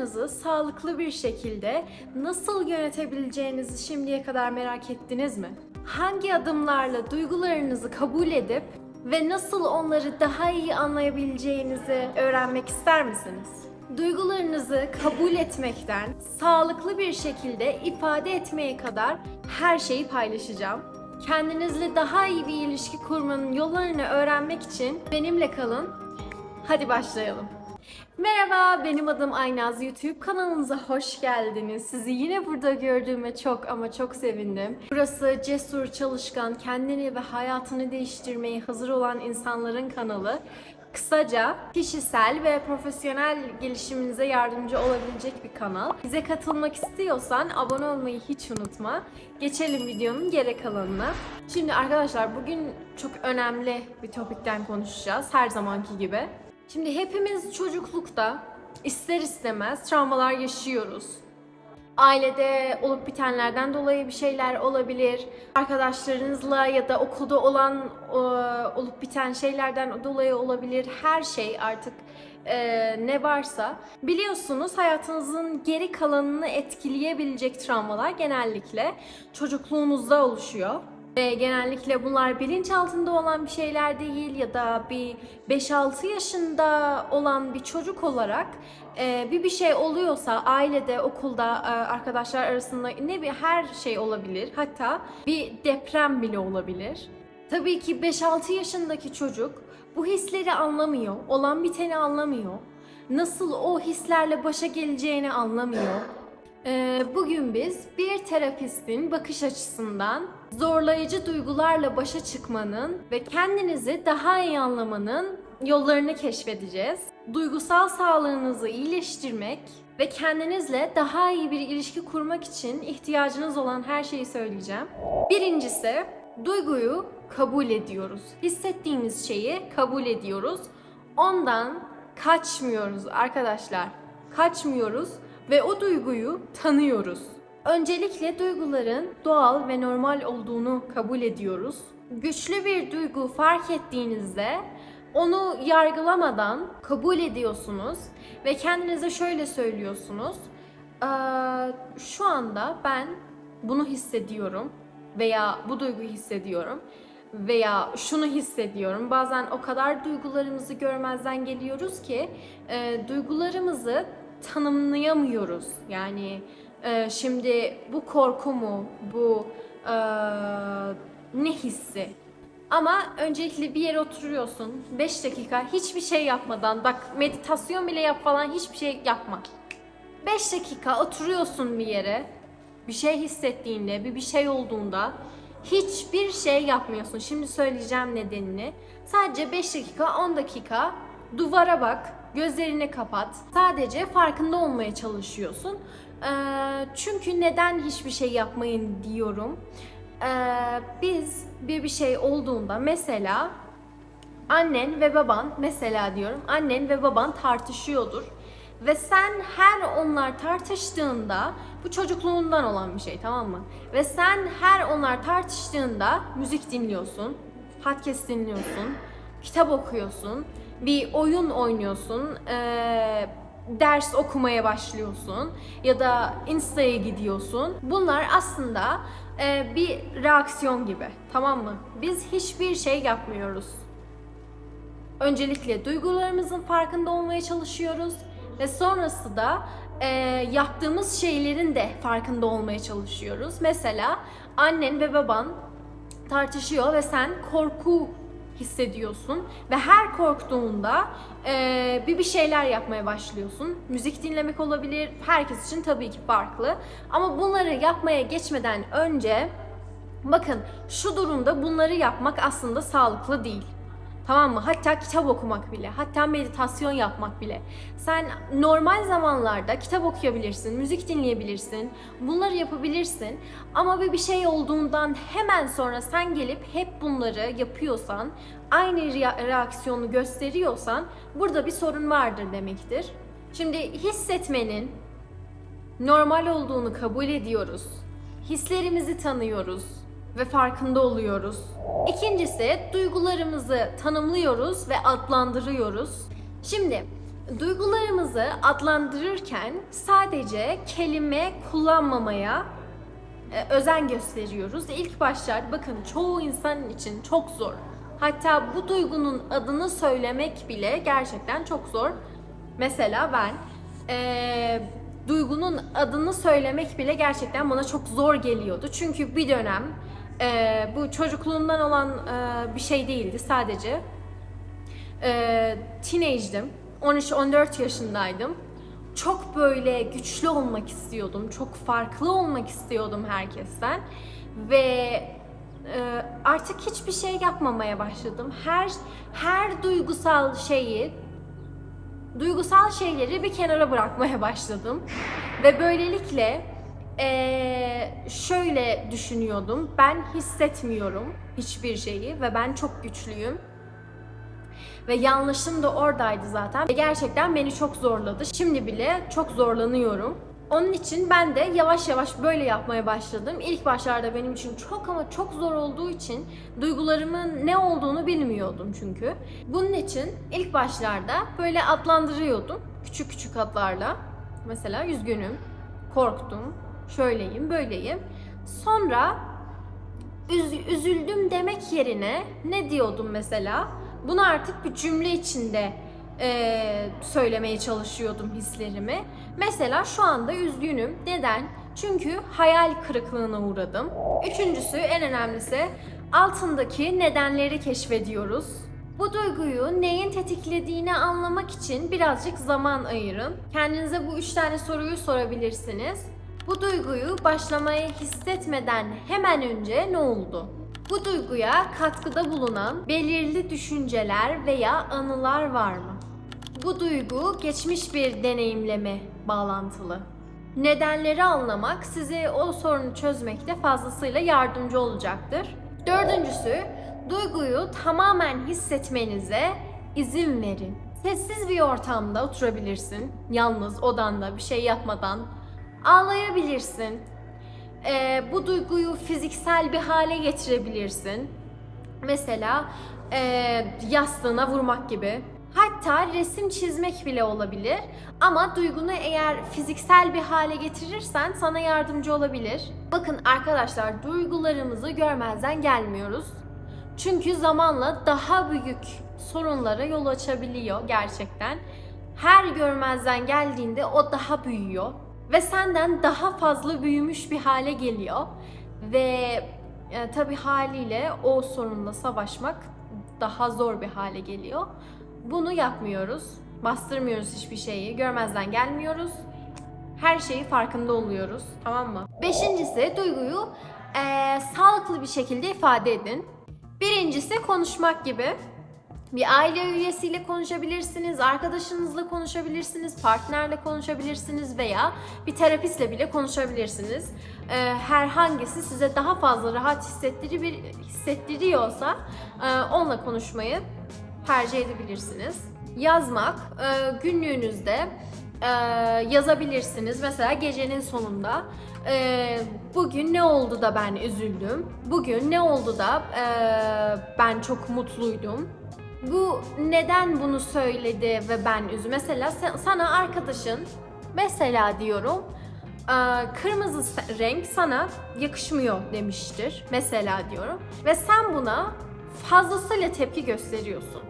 duygularınızı sağlıklı bir şekilde nasıl yönetebileceğinizi şimdiye kadar merak ettiniz mi? Hangi adımlarla duygularınızı kabul edip ve nasıl onları daha iyi anlayabileceğinizi öğrenmek ister misiniz? Duygularınızı kabul etmekten sağlıklı bir şekilde ifade etmeye kadar her şeyi paylaşacağım. Kendinizle daha iyi bir ilişki kurmanın yollarını öğrenmek için benimle kalın. Hadi başlayalım. Merhaba, benim adım Aynaz. YouTube kanalımıza hoş geldiniz. Sizi yine burada gördüğüme çok ama çok sevindim. Burası cesur, çalışkan, kendini ve hayatını değiştirmeye hazır olan insanların kanalı. Kısaca kişisel ve profesyonel gelişiminize yardımcı olabilecek bir kanal. Bize katılmak istiyorsan abone olmayı hiç unutma. Geçelim videonun geri kalanına. Şimdi arkadaşlar bugün çok önemli bir topikten konuşacağız her zamanki gibi. Şimdi hepimiz çocuklukta ister istemez travmalar yaşıyoruz. Ailede olup bitenlerden dolayı bir şeyler olabilir. Arkadaşlarınızla ya da okulda olan olup biten şeylerden dolayı olabilir. Her şey artık e, ne varsa. Biliyorsunuz hayatınızın geri kalanını etkileyebilecek travmalar genellikle çocukluğunuzda oluşuyor. Ve genellikle bunlar bilinçaltında olan bir şeyler değil ya da bir 5-6 yaşında olan bir çocuk olarak e, bir bir şey oluyorsa ailede, okulda, e, arkadaşlar arasında ne bir her şey olabilir. Hatta bir deprem bile olabilir. Tabii ki 5-6 yaşındaki çocuk bu hisleri anlamıyor, olan biteni anlamıyor. Nasıl o hislerle başa geleceğini anlamıyor. Ee, Bugün biz bir terapistin bakış açısından zorlayıcı duygularla başa çıkmanın ve kendinizi daha iyi anlamanın yollarını keşfedeceğiz. Duygusal sağlığınızı iyileştirmek ve kendinizle daha iyi bir ilişki kurmak için ihtiyacınız olan her şeyi söyleyeceğim. Birincisi, duyguyu kabul ediyoruz. Hissettiğimiz şeyi kabul ediyoruz. Ondan kaçmıyoruz arkadaşlar. Kaçmıyoruz ve o duyguyu tanıyoruz. Öncelikle duyguların doğal ve normal olduğunu kabul ediyoruz. Güçlü bir duygu fark ettiğinizde onu yargılamadan kabul ediyorsunuz ve kendinize şöyle söylüyorsunuz. "Eee, şu anda ben bunu hissediyorum veya bu duyguyu hissediyorum veya şunu hissediyorum. Bazen o kadar duygularımızı görmezden geliyoruz ki e, duygularımızı tanımlayamıyoruz. Yani e, şimdi bu korku mu, bu e, ne hissi? Ama öncelikle bir yere oturuyorsun 5 dakika hiçbir şey yapmadan bak meditasyon bile yap falan hiçbir şey yapma. 5 dakika oturuyorsun bir yere bir şey hissettiğinde, bir bir şey olduğunda hiçbir şey yapmıyorsun. Şimdi söyleyeceğim nedenini. Sadece 5 dakika, 10 dakika duvara bak, gözlerini kapat. Sadece farkında olmaya çalışıyorsun. Ee, çünkü neden hiçbir şey yapmayın diyorum. Ee, biz bir bir şey olduğunda mesela annen ve baban mesela diyorum annen ve baban tartışıyordur ve sen her onlar tartıştığında bu çocukluğundan olan bir şey tamam mı? Ve sen her onlar tartıştığında müzik dinliyorsun, podcast dinliyorsun, kitap okuyorsun, bir oyun oynuyorsun, eee, ders okumaya başlıyorsun ya da Insta'ya gidiyorsun. Bunlar aslında eee, bir reaksiyon gibi tamam mı? Biz hiçbir şey yapmıyoruz. Öncelikle duygularımızın farkında olmaya çalışıyoruz ve sonrası da e, yaptığımız şeylerin de farkında olmaya çalışıyoruz. Mesela annen ve baban tartışıyor ve sen korku hissediyorsun ve her korktuğunda e, bir bir şeyler yapmaya başlıyorsun. Müzik dinlemek olabilir, herkes için tabii ki farklı. Ama bunları yapmaya geçmeden önce bakın şu durumda bunları yapmak aslında sağlıklı değil. Tamam mı? Hatta kitap okumak bile, hatta meditasyon yapmak bile. Sen normal zamanlarda kitap okuyabilirsin, müzik dinleyebilirsin, bunları yapabilirsin. Ama bir bir şey olduğundan hemen sonra sen gelip hep bunları yapıyorsan, aynı rea- reaksiyonu gösteriyorsan burada bir sorun vardır demektir. Şimdi hissetmenin normal olduğunu kabul ediyoruz. Hislerimizi tanıyoruz ve farkında oluyoruz. İkincisi duygularımızı tanımlıyoruz ve adlandırıyoruz. Şimdi Duygularımızı adlandırırken sadece kelime kullanmamaya e, özen gösteriyoruz. İlk başlar bakın çoğu insan için çok zor. Hatta bu duygunun adını söylemek bile gerçekten çok zor. Mesela ben e, duygunun adını söylemek bile gerçekten bana çok zor geliyordu. Çünkü bir dönem e, bu çocukluğumdan olan e, bir şey değildi sadece. E, teenage'dim. 13-14 yaşındaydım. Çok böyle güçlü olmak istiyordum. Çok farklı olmak istiyordum herkesten. Ve e, artık hiçbir şey yapmamaya başladım. Her her duygusal şeyi duygusal şeyleri bir kenara bırakmaya başladım. Ve böylelikle eee, şöyle düşünüyordum. Ben hissetmiyorum hiçbir şeyi ve ben çok güçlüyüm. Ve yanlışım da oradaydı zaten. Ve gerçekten beni çok zorladı. Şimdi bile çok zorlanıyorum. Onun için ben de yavaş yavaş böyle yapmaya başladım. İlk başlarda benim için çok ama çok zor olduğu için duygularımın ne olduğunu bilmiyordum çünkü. Bunun için ilk başlarda böyle adlandırıyordum. Küçük küçük adlarla. Mesela üzgünüm, korktum, şöyleyim, böyleyim. Sonra üz- üzüldüm demek yerine ne diyordum mesela? Bunu artık bir cümle içinde eee, söylemeye çalışıyordum hislerimi. Mesela şu anda üzgünüm. Neden? Çünkü hayal kırıklığına uğradım. Üçüncüsü en önemlisi altındaki nedenleri keşfediyoruz. Bu duyguyu neyin tetiklediğini anlamak için birazcık zaman ayırın. Kendinize bu üç tane soruyu sorabilirsiniz. Bu duyguyu başlamaya hissetmeden hemen önce ne oldu? Bu duyguya katkıda bulunan belirli düşünceler veya anılar var mı? Bu duygu geçmiş bir deneyimleme bağlantılı. Nedenleri anlamak size o sorunu çözmekte fazlasıyla yardımcı olacaktır. Dördüncüsü, duyguyu tamamen hissetmenize izin verin. Sessiz bir ortamda oturabilirsin, yalnız odanda bir şey yapmadan. Ağlayabilirsin. Ee, bu duyguyu fiziksel bir hale getirebilirsin. Mesela e, yastığına vurmak gibi. Hatta resim çizmek bile olabilir. Ama duygunu eğer fiziksel bir hale getirirsen sana yardımcı olabilir. Bakın arkadaşlar duygularımızı görmezden gelmiyoruz. Çünkü zamanla daha büyük sorunlara yol açabiliyor gerçekten. Her görmezden geldiğinde o daha büyüyor ve senden daha fazla büyümüş bir hale geliyor ve e, tabii haliyle o sorunla savaşmak daha zor bir hale geliyor. Bunu yapmıyoruz. Bastırmıyoruz hiçbir şeyi. Görmezden gelmiyoruz. Her şeyi farkında oluyoruz. Tamam mı? Beşincisi duyguyu e, sağlıklı bir şekilde ifade edin. Birincisi konuşmak gibi. Bir aile üyesiyle konuşabilirsiniz, arkadaşınızla konuşabilirsiniz, partnerle konuşabilirsiniz veya bir terapistle bile konuşabilirsiniz. Ee, herhangisi size daha fazla rahat hissettiriyorsa e, onunla konuşmayı tercih edebilirsiniz. Yazmak, e, günlüğünüzde e, yazabilirsiniz. Mesela gecenin sonunda bugün ne oldu da ben üzüldüm? Bugün ne oldu da ben çok mutluydum? Bu neden bunu söyledi ve ben üzü? Mesela sana arkadaşın mesela diyorum e, kırmızı renk sana yakışmıyor demiştir mesela diyorum ve sen buna fazlasıyla tepki gösteriyorsun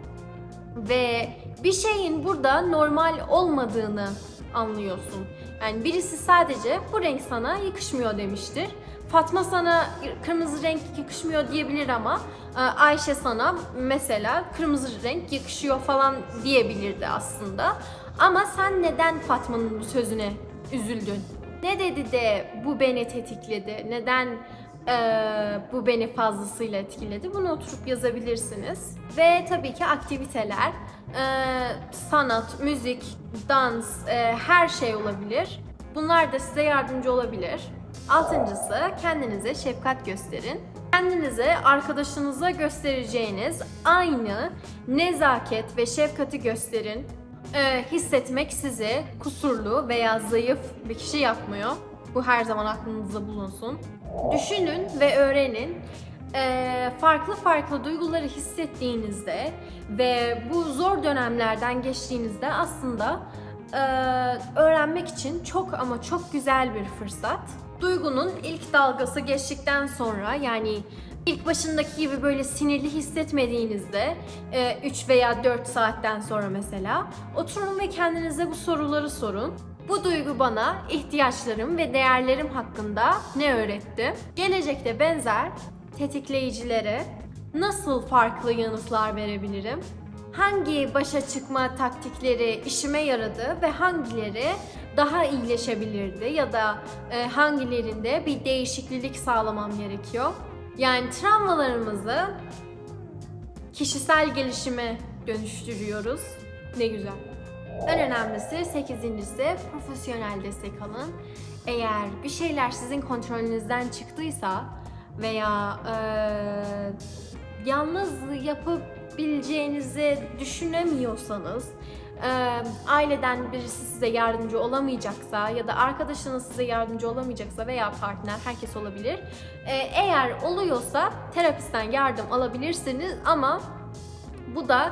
ve bir şeyin burada normal olmadığını anlıyorsun. Yani birisi sadece bu renk sana yakışmıyor demiştir. Fatma sana kırmızı renk yakışmıyor diyebilir ama e, Ayşe sana mesela kırmızı renk yakışıyor falan diyebilirdi aslında. Ama sen neden Fatma'nın bu sözüne üzüldün? Ne dedi de bu beni tetikledi? Neden e, bu beni fazlasıyla etkiledi? Bunu oturup yazabilirsiniz. Ve tabii ki aktiviteler, e, sanat, müzik, dans, e, her şey olabilir. Bunlar da size yardımcı olabilir. Altıncısı kendinize şefkat gösterin. Kendinize arkadaşınıza göstereceğiniz aynı nezaket ve şefkati gösterin. Ee, hissetmek sizi kusurlu veya zayıf bir kişi yapmıyor. Bu her zaman aklınızda bulunsun. Düşünün ve öğrenin. e, farklı farklı duyguları hissettiğinizde ve bu zor dönemlerden geçtiğinizde aslında e, öğrenmek için çok ama çok güzel bir fırsat. Duygunun ilk dalgası geçtikten sonra yani ilk başındaki gibi böyle sinirli hissetmediğinizde 3 veya 4 saatten sonra mesela oturun ve kendinize bu soruları sorun. Bu duygu bana ihtiyaçlarım ve değerlerim hakkında ne öğretti? Gelecekte benzer tetikleyicilere nasıl farklı yanıtlar verebilirim? Hangi başa çıkma taktikleri işime yaradı ve hangileri daha iyileşebilirdi ya da e, hangilerinde bir değişiklik sağlamam gerekiyor? Yani travmalarımızı kişisel gelişime dönüştürüyoruz. Ne güzel. En önemlisi sekizincisi profesyonel destek alın. Eğer bir şeyler sizin kontrolünüzden çıktıysa veya eee, yalnız yapabileceğinizi düşünemiyorsanız, aileden birisi size yardımcı olamayacaksa ya da arkadaşınız size yardımcı olamayacaksa veya partner herkes olabilir. Eğer oluyorsa terapistten yardım alabilirsiniz ama bu da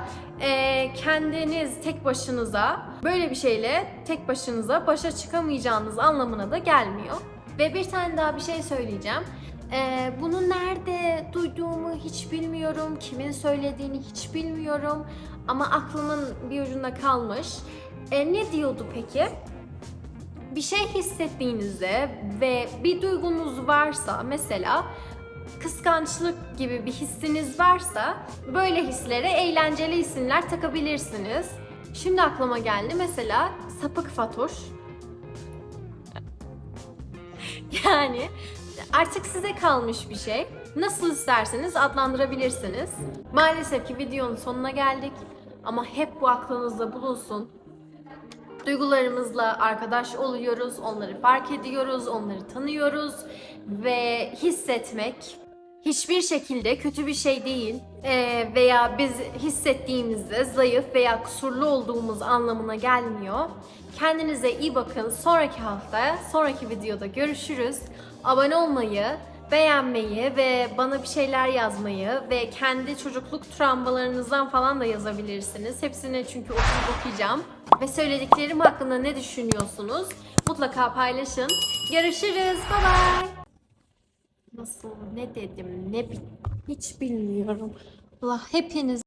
kendiniz tek başınıza böyle bir şeyle tek başınıza başa çıkamayacağınız anlamına da gelmiyor. Ve bir tane daha bir şey söyleyeceğim. Eee, bunu nerede duyduğumu hiç bilmiyorum, kimin söylediğini hiç bilmiyorum ama aklımın bir ucunda kalmış. E, ne diyordu peki? Bir şey hissettiğinizde ve bir duygunuz varsa mesela kıskançlık gibi bir hissiniz varsa böyle hislere eğlenceli isimler takabilirsiniz. Şimdi aklıma geldi mesela sapık Fatoş. Yani artık size kalmış bir şey. Nasıl isterseniz adlandırabilirsiniz. Maalesef ki videonun sonuna geldik. Ama hep bu aklınızda bulunsun. Duygularımızla arkadaş oluyoruz, onları fark ediyoruz, onları tanıyoruz ve hissetmek hiçbir şekilde kötü bir şey değil Ee, veya biz hissettiğimizde zayıf veya kusurlu olduğumuz anlamına gelmiyor. Kendinize iyi bakın. Sonraki hafta, sonraki videoda görüşürüz. Abone olmayı, beğenmeyi ve bana bir şeyler yazmayı ve kendi çocukluk travmalarınızdan falan da yazabilirsiniz. Hepsini çünkü oturup okuyacağım. Ve söylediklerim hakkında ne düşünüyorsunuz? Mutlaka paylaşın. Görüşürüz. Bye bye. Nasıl, ne dedim, ne hiç bilmiyorum. Allah hepiniz